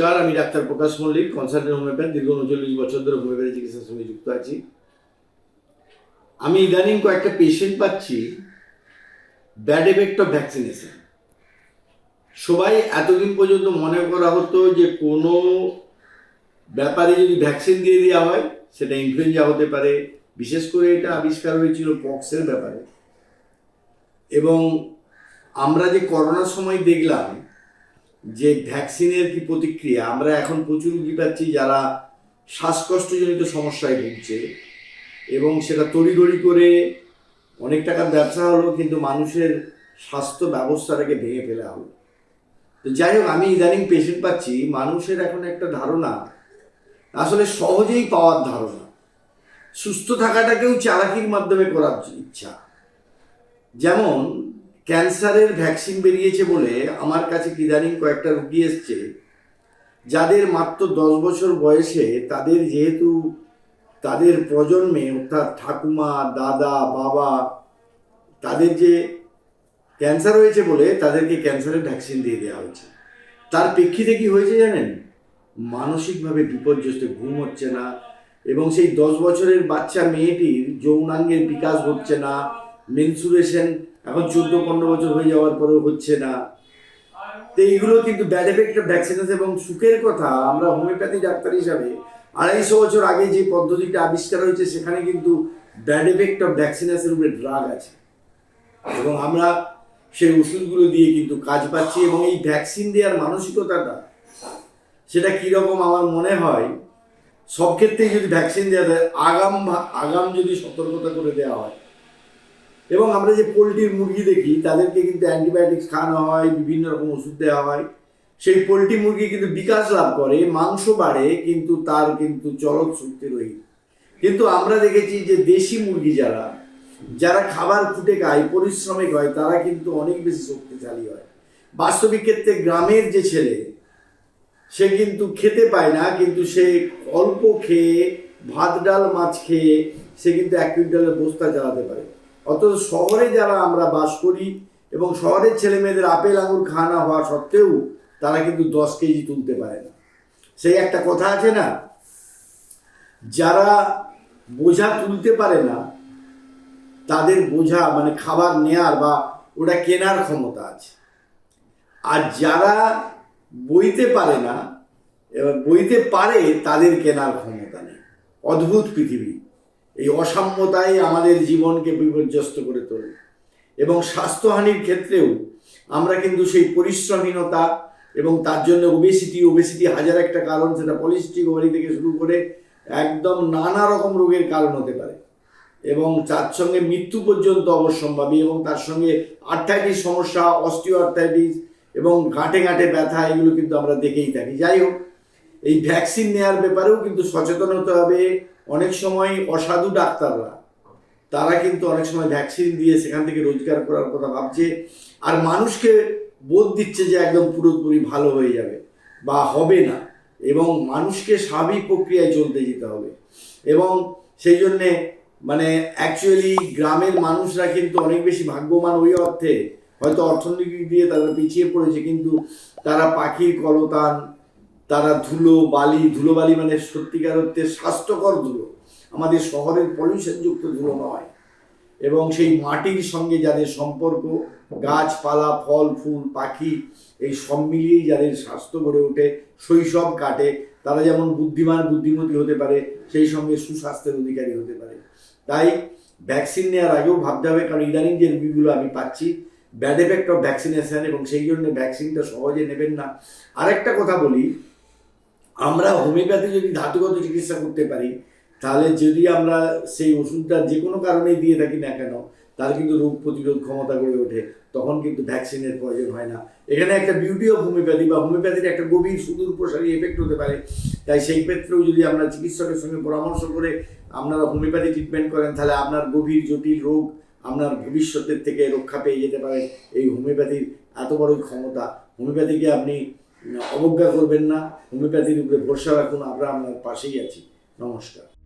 নমস্কার, আমি doctor Prakash Mallick consultant homeopath দীর্ঘ উনচল্লিশ বছর ধরে হোমিওপ্যাথি চিকিৎসার সঙ্গে যুক্ত আছি। আমি ইদানিং কয়েকটা পেশেন্ট পাচ্ছি ব্যাড এফেক্ট অফ ভ্যাকসিনেশন সবাই এতদিন পর্যন্ত মনে করা হতো যে কোনো ব্যাপারে যদি ভ্যাকসিন দিয়ে দেওয়া হয়, সেটা ইনফ্লুয়েঞ্জা হতে পারে। বিশেষ করে এটা আবিষ্কার হয়েছিল পক্সের ব্যাপারে। এবং আমরা যে করোনার সময় দেখলাম যে ভ্যাকসিনের কি প্রতিক্রিয়া, আমরা এখন প্রচুর রুগী পাচ্ছি যারা শ্বাসকষ্টজনিত সমস্যায় ভুগছে এবং সেটা তড়িঘড়ি করে অনেক টাকার ব্যবসা হলো, কিন্তু মানুষের স্বাস্থ্য ব্যবস্থাটাকে ভেঙে ফেলা হলো। তো যাই হোক, আমি ইদানিং পেশেন্ট পাচ্ছি, মানুষের এখন একটা ধারণা, আসলে সহজেই পাওয়ার ধারণা, সুস্থ থাকাটাকেও চালাকির মাধ্যমে করার ইচ্ছা। যেমন ক্যান্সারের ভ্যাকসিন বেরিয়েছে বলে আমার কাছে ইদানিং কয়েকটা রুগী এসছে। যাদের মাত্র দশ বছর বয়সে তাদের যেহেতু তাদের প্রজন্মে অর্থাৎ ঠাকুমা, দাদা, বাবা তাদের যে ক্যান্সার হয়েছে বলে তাদেরকে ক্যান্সারের ভ্যাকসিন দিয়ে দেওয়া হয়েছে। তার প্রেক্ষিতে কি হয়েছে জানেন? মানসিকভাবে বিপর্যস্ত, ঘুম হচ্ছে না এবং সেই দশ বছরের বাচ্চা মেয়েটির যৌনাঙ্গের বিকাশ ঘটছে না মেনসুরেশন এখন চোদ্দ পনেরো বছর হয়ে যাওয়ার পরেও হচ্ছে না। তো এইগুলো কিন্তু ব্যাড এফেক্ট ভ্যাকসিনেশন এবং সুখের কথা, আমরা হোমিওপ্যাথি ডাক্তার হিসাবে আড়াইশো বছর আগে যে পদ্ধতিটা আবিষ্কার হয়েছে, সেখানে কিন্তু ব্যাড এফেক্ট অফ ভ্যাকসিনেশনের উপরে ড্রাগ আছে। এবং আমরা সেই ওষুধগুলো দিয়ে কিন্তু কাজ পাচ্ছি এবং এই ভ্যাকসিন দেওয়ার মানসিকতাটা, সেটা কীরকম আমার মনে হয়, সব ক্ষেত্রেই যদি ভ্যাকসিন দেওয়া যায়, আগাম আগাম যদি সতর্কতা করে দেওয়া হয় এবং আমরা যে পোলট্রির মুরগি দেখি, তাদেরকে কিন্তু অ্যান্টিবায়োটিক্স খাওয়ানো হয়, বিভিন্ন রকম ওষুধ দেওয়া হয়। সেই পোলট্রি মুরগি কিন্তু বিকাশ লাভ করে, মাংস বাড়ে, কিন্তু তার কিন্তু চলৎ শক্তি রহিত। কিন্তু আমরা দেখেছি যে দেশি মুরগি যারা যারা খাবার ফুটে খায় পরিশ্রমিক হয় তারা কিন্তু অনেক বেশি শক্তিশালী হয়। বাস্তবিক ক্ষেত্রে গ্রামের যে ছেলে, সে কিন্তু খেতে পায় না, কিন্তু সে অল্প খেয়ে ভাত, ডাল, মাছ খেয়ে সে কিন্তু এক কুইন্টালের বস্তা চালাতে পারে। অথচ শহরে যারা আমরা বাস করি এবং শহরের ছেলে মেয়েদের আপেল, আঙুর খাওয়ানো হওয়া সত্ত্বেও তারা কিন্তু দশ কেজি তুলতে পারে না। সেই একটা কথা আছে না? যারা বোঝা তুলতে পারে না, তাদের বোঝা মানে খাবার নেয়ার বা ওটা কেনার ক্ষমতা আছে। আর যারা বইতে পারে না, এবার বইতে পারে তাদের কেনার ক্ষমতা নেই। অদ্ভুত পৃথিবী। এই অসাম্যতাই আমাদের জীবনকে বিপর্যস্ত করে তোলে। এবং স্বাস্থ্যহানির ক্ষেত্রেও আমরা কিন্তু সেই পরিশ্রমহীনতা এবং তার জন্য ওবেসিটি ওবেসিটি হাজার একটা কারণ, সেটা পলিস্টিক ওভারি থেকে শুরু করে একদম নানা রকম রোগের কারণ হতে পারে। এবং তার সঙ্গে মৃত্যু পর্যন্ত অবশ্যম্ভাবী এবং তার সঙ্গে আর্থাইটিস সমস্যা অস্টিও আর্থাইটিস এবং গাঁটে গাঁটে ব্যথা, এগুলো কিন্তু আমরা দেখেই থাকি। যাই হোক, এই ভ্যাকসিন নেওয়ার ব্যাপারেও কিন্তু সচেতন হতে হবে অনেক সময় অসাধু ডাক্তাররা, তারা কিন্তু অনেক সময় ভ্যাকসিন দিয়ে সেখান থেকে রোজগার করার কথা ভাবছে, আর মানুষকে বোধ দিচ্ছে যে একদম পুরোপুরি ভালো হয়ে যাবে, বা হবে না, এবং মানুষকে স্বাভাবিক প্রক্রিয়ায় চলতে যেতে হবে। এবং সেই জন্যে মানে অ্যাকচুয়ালি গ্রামের মানুষরা কিন্তু অনেক বেশি ভাগ্যবান ওই অর্থে, হয়তো অর্থনৈতিক দিয়ে তারা পিছিয়ে পড়েছে, কিন্তু তারা পাখির কলতান তারা ধুলো, বালি ধুলো বালি মানে সত্যিকার অর্থে স্বাস্থ্যকর ধুলো। আমাদের শহরের পলিউশনযুক্ত ধুলো নয়। এবং সেই মাটির সঙ্গে যাদের সম্পর্ক, গাছপালা, ফল, ফুল, পাখি, এই সব মিলিয়েই যাদের স্বাস্থ্য গড়ে ওঠে, শৈশব কাটে, তারা যেমন বুদ্ধিমান, বুদ্ধিমতী হতে পারে, সেই সঙ্গে সুস্বাস্থ্যের অধিকারী হতে পারে। তাই ভ্যাকসিন নেওয়ার আগেও ভাবতে হবে, কারণ ইদানিং যে রুগীগুলো আমি পাচ্ছি, ব্যাড এফেক্ট অফ ভ্যাকসিনেশন এবং সেই জন্য ভ্যাকসিনটা সহজে নেবেন না। আরেকটা কথা বলি আমরা হোমিওপ্যাথি যদি ধাতুগত চিকিৎসা করতে পারি, তাহলে যদি আমরা সেই ওষুধটা যে কোনো কারণেই দিয়ে থাকি না কেন তার কিন্তু রোগ প্রতিরোধ ক্ষমতা গড়ে ওঠে, তখন কিন্তু ভ্যাকসিনের প্রয়োজন হয় না। এখানে একটা বিউটি অফ হোমিওপ্যাথি বা হোমিওপ্যাথির একটা গভীর সুদূর প্রসারী এফেক্ট হতে পারে। তাই সেই ক্ষেত্রেও যদি আমরা চিকিৎসকের সঙ্গে পরামর্শ করে আপনারা হোমিওপ্যাথি ট্রিটমেন্ট করেন, তাহলে আপনার গভীর জটিল রোগ আপনার ভবিষ্যতের থেকে রক্ষা পেয়ে যেতে পারেন এই হোমিওপ্যাথির এত বড় ক্ষমতা। হোমিওপ্যাথিকে আপনি অবজ্ঞা করবেন না হোমিওপ্যাথির উপরে ভরসা রাখুন আমরা আপনার পাশেই আছি। নমস্কার।